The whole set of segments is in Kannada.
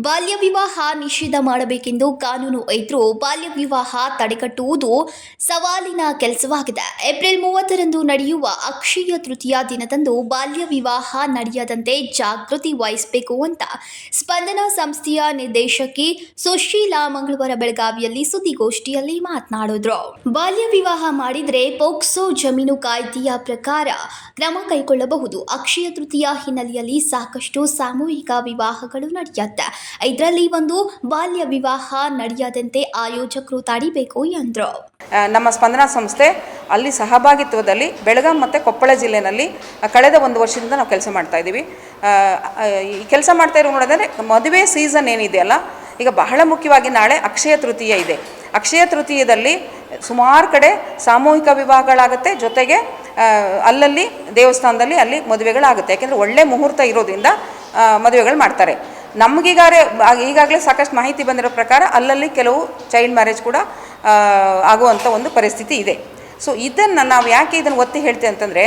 ಬಾಲ್ಯ ವಿವಾಹ ನಿಷೇಧ ಮಾಡಬೇಕೆಂದು ಕಾನೂನು ಇದ್ರೂ ಬಾಲ್ಯ ವಿವಾಹ ತಡೆಗಟ್ಟುವುದು ಸವಾಲಿನ ಕೆಲಸವಾಗಿದೆ. ಏಪ್ರಿಲ್ ಮೂವತ್ತರಂದು ನಡೆಯುವ ಅಕ್ಷಯ ತೃತೀಯ ದಿನದಂದು ಬಾಲ್ಯ ವಿವಾಹ ನಡೆಯದಂತೆ ಜಾಗೃತಿ ವಹಿಸಬೇಕು ಅಂತ ಸ್ಪಂದನ ಸಂಸ್ಥೆಯ ನಿರ್ದೇಶಕಿ ಸುಶೀಲಾ ಮಂಗಳವಾರ ಬೆಳಗಾವಿಯಲ್ಲಿ ಸುದ್ದಿಗೋಷ್ಠಿಯಲ್ಲಿ ಮಾತನಾಡಿದ್ರು. ಬಾಲ್ಯ ವಿವಾಹ ಮಾಡಿದ್ರೆ ಪೋಕ್ಸೋ ಜಮೀನು ಕಾಯ್ದೆಯ ಪ್ರಕಾರ ಕ್ರಮ ಕೈಗೊಳ್ಳಬಹುದು. ಅಕ್ಷಯ ತೃತೀಯ ಹಿನ್ನೆಲೆಯಲ್ಲಿ ಸಾಕಷ್ಟು ಸಾಮೂಹಿಕ ವಿವಾಹಗಳು ನಡೆಯುತ್ತೆ. ಇದರಲ್ಲಿ ಒಂದು ಬಾಲ್ಯ ವಿವಾಹ ನಡೆಯದಂತೆ ಆಯೋಜಕರು ತಡಿಬೇಕು ಎಂದರು. ನಮ್ಮ ಸ್ಪಂದನಾ ಸಂಸ್ಥೆ ಅಲ್ಲಿ ಸಹಭಾಗಿತ್ವದಲ್ಲಿ ಬೆಳಗಾಂ ಮತ್ತು ಕೊಪ್ಪಳ ಜಿಲ್ಲೆಯಲ್ಲಿ ಕಳೆದ ಒಂದು ವರ್ಷದಿಂದ ನಾವು ಕೆಲಸ ಮಾಡ್ತಾ ಇದ್ದೀವಿ. ಈ ಕೆಲಸ ಮಾಡ್ತಾ ಇರೋ ನೋಡಿದ್ರೆ ಮದುವೆ ಸೀಸನ್ ಏನಿದೆಯಲ್ಲ ಈಗ ಬಹಳ ಮುಖ್ಯವಾಗಿ ನಾಳೆ ಅಕ್ಷಯ ತೃತೀಯ ಇದೆ. ಅಕ್ಷಯ ತೃತೀಯದಲ್ಲಿ ಸುಮಾರು ಕಡೆ ಸಾಮೂಹಿಕ ವಿವಾಹಗಳಾಗುತ್ತೆ, ಜೊತೆಗೆ ಅಲ್ಲಲ್ಲಿ ದೇವಸ್ಥಾನದಲ್ಲಿ ಅಲ್ಲಿ ಮದುವೆಗಳಾಗುತ್ತೆ. ಯಾಕೆಂದರೆ ಒಳ್ಳೆ ಮುಹೂರ್ತ ಇರೋದ್ರಿಂದ ಮದುವೆಗಳು ಮಾಡ್ತಾರೆ. ನಮಗೀಗಾರೆ ಈಗಾಗಲೇ ಸಾಕಷ್ಟು ಮಾಹಿತಿ ಬಂದಿರೋ ಪ್ರಕಾರ ಅಲ್ಲಲ್ಲಿ ಕೆಲವು ಚೈಲ್ಡ್ ಮ್ಯಾರೇಜ್ ಕೂಡ ಆಗುವಂಥ ಒಂದು ಪರಿಸ್ಥಿತಿ ಇದೆ. ಸೊ ಇದನ್ನು ನಾವು ಯಾಕೆ ಇದನ್ನು ಒತ್ತಿ ಹೇಳ್ತೇವೆ ಅಂತಂದರೆ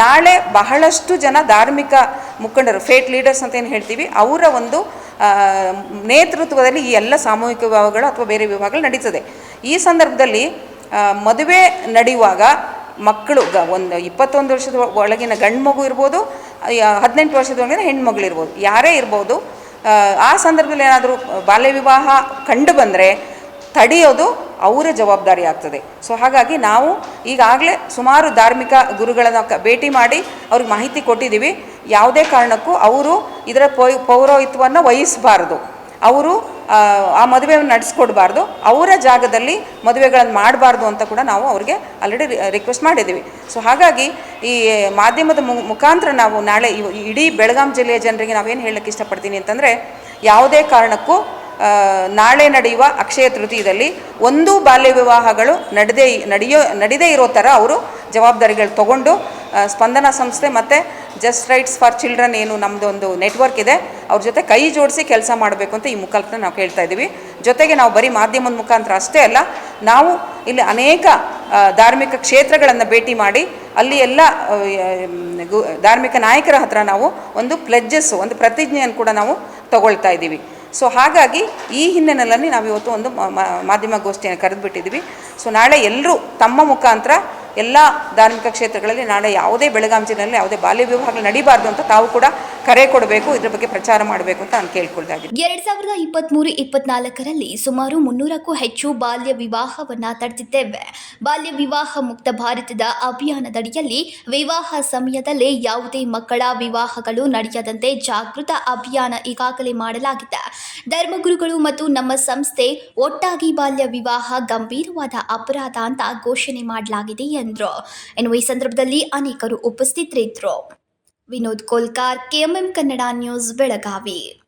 ನಾಳೆ ಬಹಳಷ್ಟು ಜನ ಧಾರ್ಮಿಕ ಮುಖಂಡರು ಫೇಟ್ ಲೀಡರ್ಸ್ ಅಂತ ಏನು ಹೇಳ್ತೀವಿ, ಅವರ ಒಂದು ನೇತೃತ್ವದಲ್ಲಿ ಈ ಎಲ್ಲ ಸಾಮೂಹಿಕ ವಿವಾಹಗಳು ಅಥವಾ ಬೇರೆ ವಿವಾಹಗಳು ನಡೀತದೆ. ಈ ಸಂದರ್ಭದಲ್ಲಿ ಮದುವೆ ನಡೆಯುವಾಗ ಮಕ್ಕಳು ಒಂದು ಇಪ್ಪತ್ತೊಂದು ವರ್ಷದ ಒಳಗಿನ ಗಂಡು ಮಗು ಇರ್ಬೋದು ಹದಿನೆಂಟು ವರ್ಷದೊಳಗಿನ ಹೆಣ್ಮಗಳಿರ್ಬೋದು. ಯಾರೇ ಇರ್ಬೋದು ಆ, ಸಂದರ್ಭದಲ್ಲಿ ಏನಾದರೂ ಬಾಲ್ಯ ವಿವಾಹ ಕಂಡು ಬಂದರೆ ತಡೆಯೋದು ಅವರ ಜವಾಬ್ದಾರಿ ಆಗ್ತದೆ. ಸೊ ಹಾಗಾಗಿ ನಾವು ಈಗಾಗಲೇ ಸುಮಾರು ಧಾರ್ಮಿಕ ಗುರುಗಳನ್ನು ಭೇಟಿ ಮಾಡಿ ಅವ್ರಿಗೆ ಮಾಹಿತಿ ಕೊಟ್ಟಿದ್ದೀವಿ. ಯಾವುದೇ ಕಾರಣಕ್ಕೂ ಅವರು ಇದರ ಪೌ ಪೌರೋಹಿತ್ವವನ್ನು ವಹಿಸಬಾರ್ದು. ಅವರು ಆ, ಮದುವೆಯನ್ನು ನಡೆಸ್ಕೊಡ್ಬಾರ್ದು ಅವರ ಜಾಗದಲ್ಲಿ ಮದುವೆಗಳನ್ನು ಮಾಡಬಾರ್ದು ಅಂತ ಕೂಡ ನಾವು ಅವ್ರಿಗೆ ಆಲ್ರೆಡಿ ರಿಕ್ವೆಸ್ಟ್ ಮಾಡಿದ್ದೀವಿ ಸೊ ಹಾಗಾಗಿ ಈ ಮಾಧ್ಯಮದ ಮುಖಾಂತರ ನಾವು ನಾಳೆ ಇಡೀ ಬೆಳಗಾಂ ಜಿಲ್ಲೆಯ ಜನರಿಗೆ ನಾವೇನು ಹೇಳಕ್ಕೆ ಇಷ್ಟಪಡ್ತೀನಿ ಅಂತಂದರೆ ಯಾವುದೇ ಕಾರಣಕ್ಕೂ ನಾಳೆ ನಡೆಯುವ ಅಕ್ಷಯ ತೃತೀಯದಲ್ಲಿ ಒಂದು ಬಾಲ್ಯ ವಿವಾಹಗಳು ನಡೆದೇ ನಡೆಯೋ ನಡೆದೇ ಇರೋ ಥರ ಅವರು ಜವಾಬ್ದಾರಿಗಳು ತಗೊಂಡು ಸ್ಪಂದನ ಸಂಸ್ಥೆ ಮತ್ತು ಜಸ್ಟ್ ರೈಟ್ಸ್ ಫಾರ್ ಚಿಲ್ಡ್ರನ್ ಏನು ನಮ್ಮದು ಒಂದು ನೆಟ್ವರ್ಕ್ ಇದೆ. ಅವ್ರ ಜೊತೆ ಕೈ ಜೋಡಿಸಿ ಕೆಲಸ ಮಾಡಬೇಕು ಅಂತ ಈ ಮುಖಾಂತರ ನಾವು ಕೇಳ್ತಾ ಇದ್ದೀವಿ ಜೊತೆಗೆ ನಾವು ಬರೀ ಮಾಧ್ಯಮದ ಮುಖಾಂತರ ಅಷ್ಟೇ ಅಲ್ಲ, ನಾವು ಇಲ್ಲಿ ಅನೇಕ ಧಾರ್ಮಿಕ ಕ್ಷೇತ್ರಗಳನ್ನು ಭೇಟಿ ಮಾಡಿ, ಅಲ್ಲಿ ಎಲ್ಲ ಧಾರ್ಮಿಕ ನಾಯಕರ ಹತ್ರ ನಾವು ಒಂದು ಪ್ಲೆಜ್ಜಸ್ಸು ಒಂದು ಪ್ರತಿಜ್ಞೆಯನ್ನು ಕೂಡ ನಾವು ತಗೊಳ್ತಾ ಇದ್ದೀವಿ ಸೊ ಹಾಗಾಗಿ ಈ ಹಿನ್ನೆಲೆಯಲ್ಲಿ ನಾವು ಇವತ್ತು ಒಂದು ಮಾಧ್ಯಮ ಗೋಷ್ಠಿಯನ್ನು ಕರೆದುಬಿಟ್ಟಿದ್ದೀವಿ ಸೊ ನಾಳೆ ಎಲ್ಲರೂ ತಮ್ಮ ಮುಖಾಂತರ ಎಲ್ಲ ಧಾರ್ಮಿಕ ಕ್ಷೇತ್ರಗಳಲ್ಲಿ ನಾಳೆ ಯಾವುದೇ ಬೆಳಗಾಂ ಜಿಲ್ಲೆಯಲ್ಲಿ ಯಾವುದೇ ಬಾಲ್ಯ ವಿವಾಹಗಳು ನಡೀಬಾರ್ದು ಅಂತ ತಾವು ಕೂಡ ಕರೆ ಕೊಡಬೇಕು, ಇದ್ರ ಬಗ್ಗೆ ಪ್ರಚಾರ ಮಾಡಬೇಕು ಅಂತ ನಾನು ಕೇಳ್ಕೊಳ್ತಾ ಎರಡ್ ಸಾವಿರದ ಇಪ್ಪತ್ಮೂರು, ಇಪ್ಪತ್ನಾಲ್ಕರಲ್ಲಿ ಸುಮಾರು ಮುನ್ನೂರಕ್ಕೂ ಹೆಚ್ಚು ಬಾಲ್ಯ ವಿವಾಹವನ್ನ ತಡೆದಿದ್ದೇವೆ ಬಾಲ್ಯ ವಿವಾಹ ಮುಕ್ತ ಭಾರತದ ಅಭಿಯಾನದಡಿಯಲ್ಲಿ ವಿವಾಹ ಸಮಯದಲ್ಲಿ ಯಾವುದೇ ಮಕ್ಕಳ ವಿವಾಹಗಳು ನಡೆಯದಂತೆ ಜಾಗೃತ ಅಭಿಯಾನ ಈಗಾಗಲೇ ಮಾಡಲಾಗಿದೆ. ಧರ್ಮಗುರುಗಳು ಮತ್ತು ನಮ್ಮ ಸಂಸ್ಥೆ ಒಟ್ಟಾಗಿ ಬಾಲ್ಯ ವಿವಾಹ ಗಂಭೀರವಾದ ಅಪರಾಧ ಅಂತ ಘೋಷಣೆ ಮಾಡಲಾಗಿದೆ ಎಂದರು. ಎನ್ನುವ ಈ ಸಂದರ್ಭದಲ್ಲಿ ಅನೇಕರು ಉಪಸ್ಥಿತರಿದ್ದರು ವಿನೋದ್ ಕೋಲ್ಕಾರ್, ಕೆಎಂಎಂ ಕನ್ನಡ ನ್ಯೂಸ್, ಬೆಳಗಾವಿ.